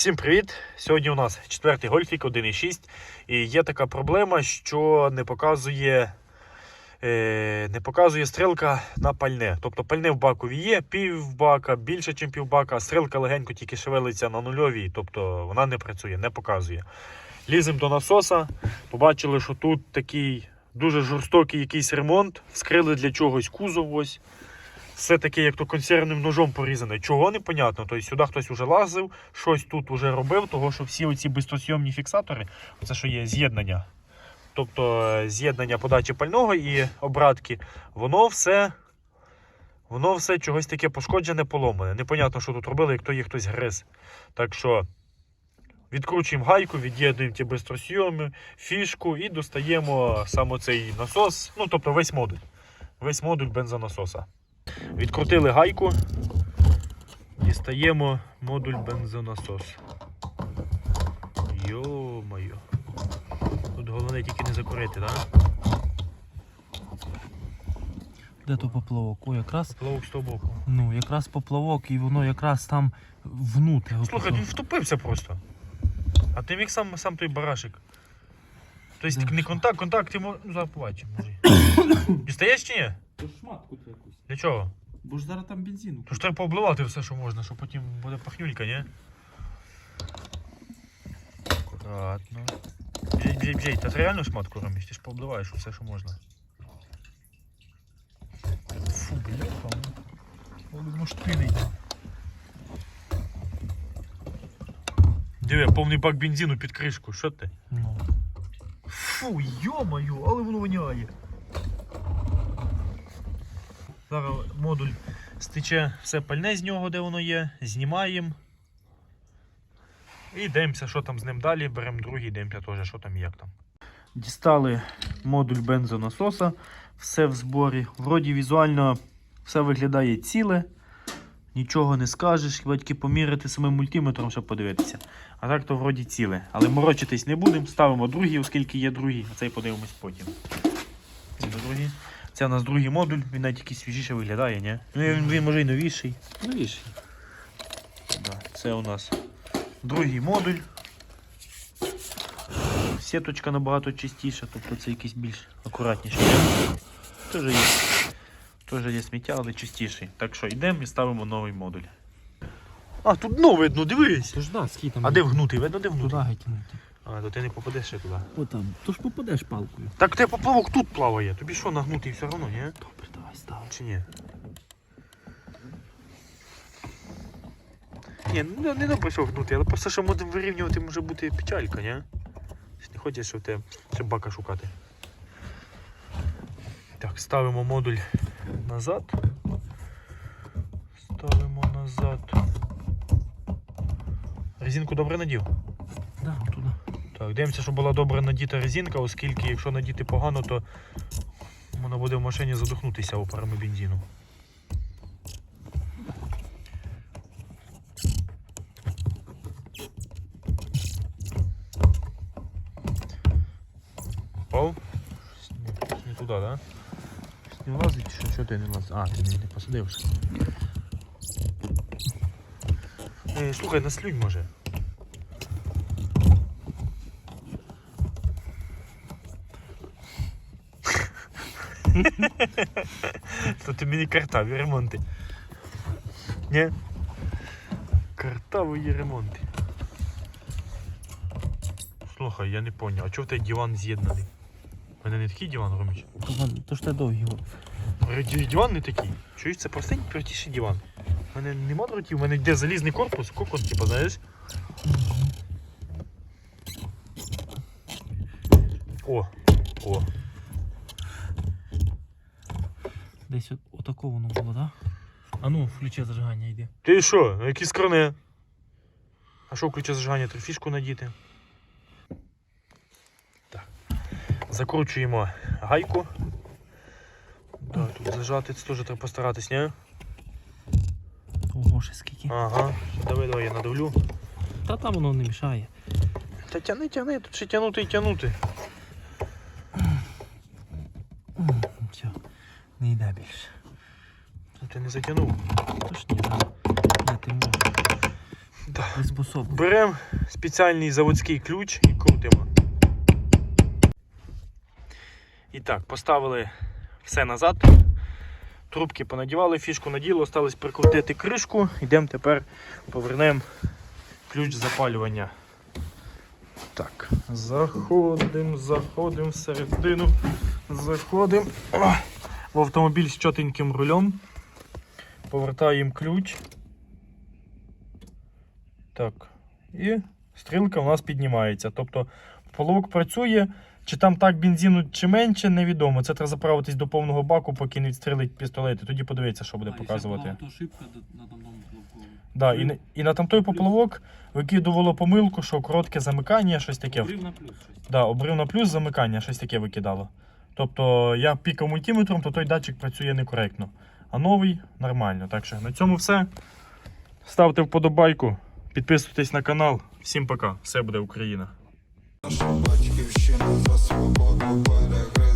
Всім привіт! Сьогодні у нас четвертий гольфік 1.6. І є така проблема, що не показує, е, не показує стрілка на пальне. Тобто пальне в бакові є, пів бака, більше, ніж пів бака, стрілка легенько тільки шевелиться на нульовій, тобто вона не працює, не показує. Ліземо до насоса, побачили, що тут такий дуже жорстокий якийсь ремонт. Вскрили для чогось кузов. ось. Все таке, як то консервним ножом порізане. Чого непонятно. Тобто сюди хтось вже лазив, щось тут вже робив, того що всі оці безстосйомні фіксатори, це що є з'єднання. Тобто е, з'єднання подачі пального і обратки, воно все. Воно все чогось таке пошкоджене, поломане. Непонятно, що тут робили, як то є хтось гриз. Так що відкручуємо гайку, від'єднуємо ті безстросйоми, фішку і достаємо саме цей насос, ну тобто весь модуль. Весь модуль бензонасоса. Відкрутили гайку, дістаємо модуль бензонасос. Йо-моє. Тут головне тільки не закурити, так? Де то поплавок? О, якраз, Плавок з того боку. ну, якраз поплавок, і воно якраз там внутрі. Слухай, він втопився просто. А ти міг сам, сам той барашек. Тобто не контакт, контакт йому. Ну, зараз побачимо. Дістаєш чи ні? Шматку якусь. Для чого? Бо ж зараз там бензину. Тож треба пообливати все, що можна, щоб потім буде пахнюлька, ні? Аккуратно. Бжей, бжей, бжей. Та ти реально шматку роміш, ти ж пообливаєш все, що можна. Фу, бляха. Воно штиний. Диви, повний бак бензину під кришку, що ти? Ну. Фу, йо-моє, але воно воняє. Зараз модуль стече все пальне з нього, де воно є, знімаємо. І дивимося, що там з ним далі. Беремо другий, дивимося теж, що там і як там. Дістали модуль бензонасоса, все в зборі. Вроді візуально все виглядає ціле. Нічого не скажеш, хіба тільки поміряти самим мультиметром, щоб подивитися. А так то вроді ціле. Але морочитись не будемо, ставимо другий, оскільки є другий, а цей подивимось потім. Другий. Це у нас другий модуль, він навіть якийсь свіжіше виглядає, ні? Ну він, він може й новіший. Новіший. Да, це у нас другий модуль. Сіточка набагато чистіша, тобто це якийсь більш акуратніший. Теж є. Теж є сміття, але чистіший. Так що йдемо і ставимо новий модуль. А, тут дно видно, дивись! То ж да, скільки там. А де вгнутий? Видно, де вгнутий? Туди геть. А, то ти не попадеш ще туди. О там. То ж попадеш палкою. Так тебе поплавок тут плаває. Тобі що нагнутий все одно, ні? Добре, давай став. Чи ні? Ні, ну не добре, що гнути, але просто що може вирівнювати може бути печалька, ні? Не хочеш, щоб тебе ще бака шукати. Так, ставимо модуль назад. Ставимо назад. Резинку добре надів. Да, туди. Так, дивимося, щоб була добре надіта резинка, оскільки якщо надіти погано, то вона буде в машині задохнутися опарами бензину. Не, туди, так? Да? Не влазить, що, що ти не влазить? А, ти не, не посадив. Е, слухай, наслюнь може. То ти мені картаві ремонти. Ні? Картаві ремонти. Слухай, я не поняв, а чого в тебе диван з'єднаний? У мене не такий диван, Роміч. То, ж те довгі. о. Ді- Диван не такий. Чуєш, це простенький простіший диван. У мене нема дротів, у мене йде залізний корпус, кокон, типу, знаєш. О, о. Десь от, отако воно було, да? А ну, включи зажигання йде. Ти що, які скрони? А що ключа зажигання? Треба фішку надіти. Так. Закручуємо гайку. Да, тут зажати це теж треба постаратись, ні? Ого, ще скільки. Ага. Давай, давай, я надавлю. Та там воно не мішає. Та тяни, тяни, тут ще тянути і тянути. Все, не йде більше. Ти не затягнув. Тож ні, да. Я ти можу. Да. Беремо спеціальний заводський ключ і крутимо. І так, поставили все назад. Трубки понадівали, фішку наділи, осталось прикрутити кришку. Йдемо тепер повернемо ключ запалювання. Так, заходимо, заходимо всередину, заходимо в автомобіль з чотеньким рулем. Повертаємо ключ. Так. І стрілка у нас піднімається. Тобто половок працює, чи там так бензину, чи менше, невідомо. Це треба заправитись до повного баку, поки не відстрілить пістолет. І тоді подивитися, що буде показувати. То ошибка на. Да, і, на- і на там той поплавок викидувало помилку, що коротке замикання, щось таке. Обрив на плюс щось. Да, обрив на плюс замикання, щось таке викидало. Тобто я пікав мультиметром, то той датчик працює некоректно. А новий нормально. Так що на цьому все. Ставте вподобайку, підписуйтесь на канал. Всім пока. Все буде Україна. Наша батьківщина за свободу перегризе